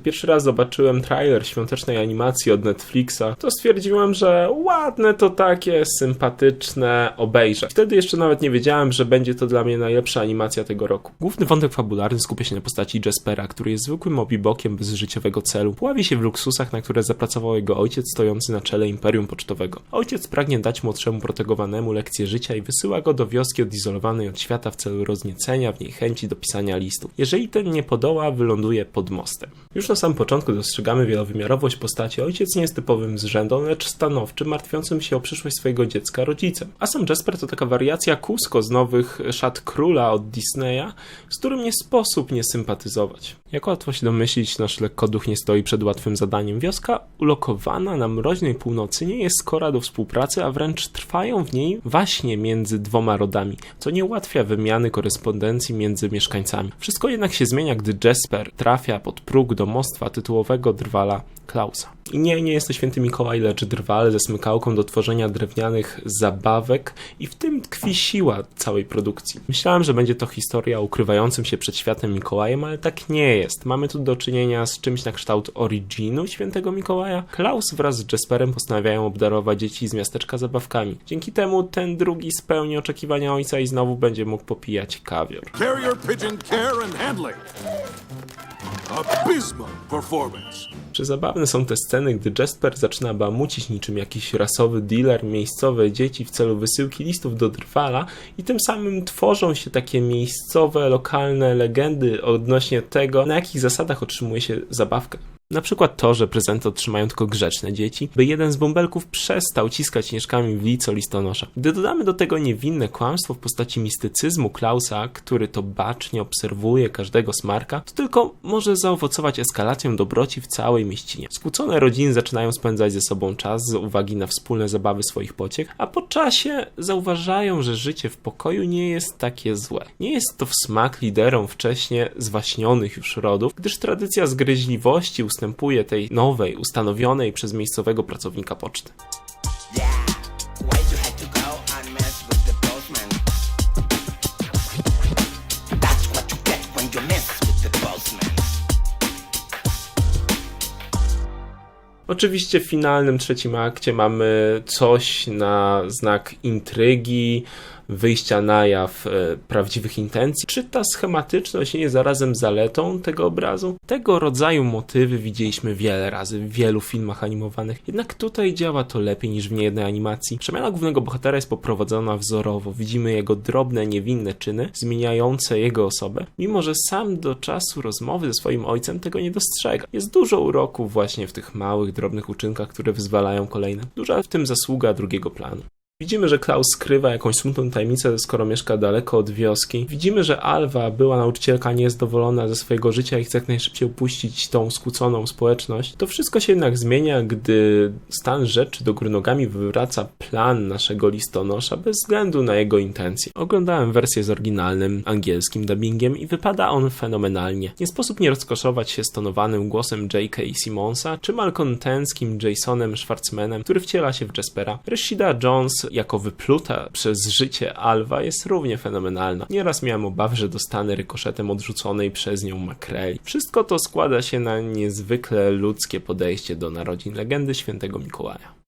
pierwszy raz zobaczyłem trailer świątecznej animacji od Netflixa, to stwierdziłem, że ładne to takie, sympatyczne, obejrzę. Wtedy jeszcze nawet nie wiedziałem, że będzie to dla mnie najlepsza animacja tego roku. Główny wątek fabularny skupia się na postaci Jaspera, który jest zwykłym obibokiem bez życiowego celu. Pławi się w luksusach, na które zapracował jego ojciec stojący na czele Imperium Pocztowego. Ojciec pragnie dać młodszemu protegowanemu lekcję życia i wysyła go do wioski odizolowanej od świata w celu rozniecenia w niej chęci do pisania listów. Jeżeli ten nie podoła, wyląduje pod mostem. Już na samym początku dostrzegamy wielowymiarowość postaci. Ojciec nie jest typowym zrzędą, lecz stanowczym, martwiącym się o przyszłość swojego dziecka rodzicem. A sam Jasper to taka wariacja Cusco z nowych szat króla od Disneya, z którym nie sposób nie sympatyzować. Jak łatwo się domyślić, nasz lekkoduch nie stoi przed łatwym zadaniem. Wioska ulokowana na mroźnej północy nie jest skora do współpracy, a wręcz trwają w niej waśnie między dwoma rodami, co nie ułatwia wymiany korespondencji między mieszkańcami. Wszystko jednak się zmienia, gdy Jasper trafia pod próg domostwa tytułowego drwala Klausa. I nie, nie jest to święty Mikołaj, lecz drwal ze smykałką do tworzenia drewnianych zabawek i w tym tkwi siła całej produkcji. Myślałem, że będzie to historia ukrywającym się przed światem Mikołajem, ale tak nie jest. Mamy tu do czynienia z czymś na kształt originu świętego Mikołaja. Klaus wraz z Jasperem postanawiają obdarować dzieci z miasteczka zabawkami. Dzięki temu ten drugi spełni oczekiwania ojca i znowu będzie mógł popijać kawior. Carrier pigeon care and handling. Abysmal performance. Przezabawne są te sceny, gdy Jasper zaczyna bamucić niczym jakiś rasowy dealer miejscowe dzieci w celu wysyłki listów do Drwala i tym samym tworzą się takie miejscowe, lokalne legendy odnośnie tego, na jakich zasadach otrzymuje się zabawkę. Na przykład to, że prezenty otrzymają tylko grzeczne dzieci, by jeden z bąbelków przestał ciskać śnieżkami w lico listonosza. Gdy dodamy do tego niewinne kłamstwo w postaci mistycyzmu Klausa, który to bacznie obserwuje każdego smarka, to tylko może zaowocować eskalacją dobroci w całej mieścinie. Skłócone rodziny zaczynają spędzać ze sobą czas z uwagi na wspólne zabawy swoich pociech, a po czasie zauważają, że życie w pokoju nie jest takie złe. Nie jest to w smak liderom wcześniej zwaśnionych już rodów, gdyż tradycja zgryźliwości ustępuje tej nowej, ustanowionej przez miejscowego pracownika poczty. Oczywiście w finalnym trzecim akcie mamy coś na znak intrygi, wyjścia na jaw e, prawdziwych intencji. Czy ta schematyczność nie jest zarazem zaletą tego obrazu? Tego rodzaju motywy widzieliśmy wiele razy w wielu filmach animowanych, jednak tutaj działa to lepiej niż w niejednej animacji. Przemiana głównego bohatera jest poprowadzona wzorowo. Widzimy jego drobne, niewinne czyny, zmieniające jego osobę, mimo że sam do czasu rozmowy ze swoim ojcem tego nie dostrzega. Jest dużo uroku właśnie w tych małych, drobnych uczynkach, które wyzwalają kolejne. Duża w tym zasługa drugiego planu. Widzimy, że Klaus skrywa jakąś smutną tajemnicę, skoro mieszka daleko od wioski. Widzimy, że Alwa, była nauczycielka, nie jest zadowolona ze swojego życia i chce jak najszybciej opuścić tą skłóconą społeczność. To wszystko się jednak zmienia, gdy stan rzeczy do góry nogami wywraca plan naszego listonosza bez względu na jego intencje. Oglądałem wersję z oryginalnym angielskim dubbingiem i wypada on fenomenalnie. Nie sposób nie rozkoszować się stonowanym głosem J.K. Simonsa czy malkontenskim Jasonem Schwartzmanem, który wciela się w Jaspera. Rashida Jones jako wypluta przez życie Alwa jest równie fenomenalna. Nieraz miałem obawy, że dostanę rykoszetem odrzuconej przez nią makreli. Wszystko to składa się na niezwykle ludzkie podejście do narodzin legendy świętego Mikołaja.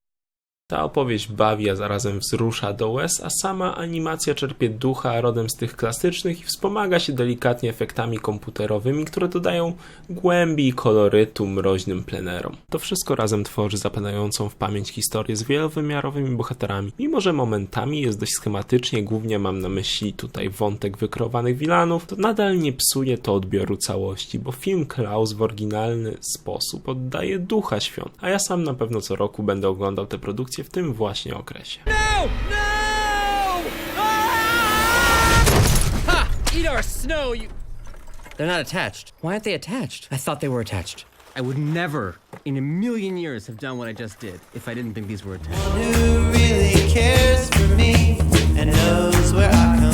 Ta opowieść bawi, a zarazem wzrusza do łez, a sama animacja czerpie ducha rodem z tych klasycznych i wspomaga się delikatnie efektami komputerowymi, które dodają głębi i kolorytu mroźnym plenerom. To wszystko razem tworzy zapadającą w pamięć historię z wielowymiarowymi bohaterami. Mimo, że momentami jest dość schematycznie, głównie mam na myśli tutaj wątek wykrowanych wilanów, to nadal nie psuje to odbioru całości, bo film Klaus w oryginalny sposób oddaje ducha świąt, a ja sam na pewno co roku będę oglądał te produkcje w tym właśnie okresie. Ah! Ha! Eat our snow, you. They're not attached. Why aren't they attached? I thought they were attached. I would never, in a million years, have done what I just did if I didn't think these were attached. who really cares for me and knows where I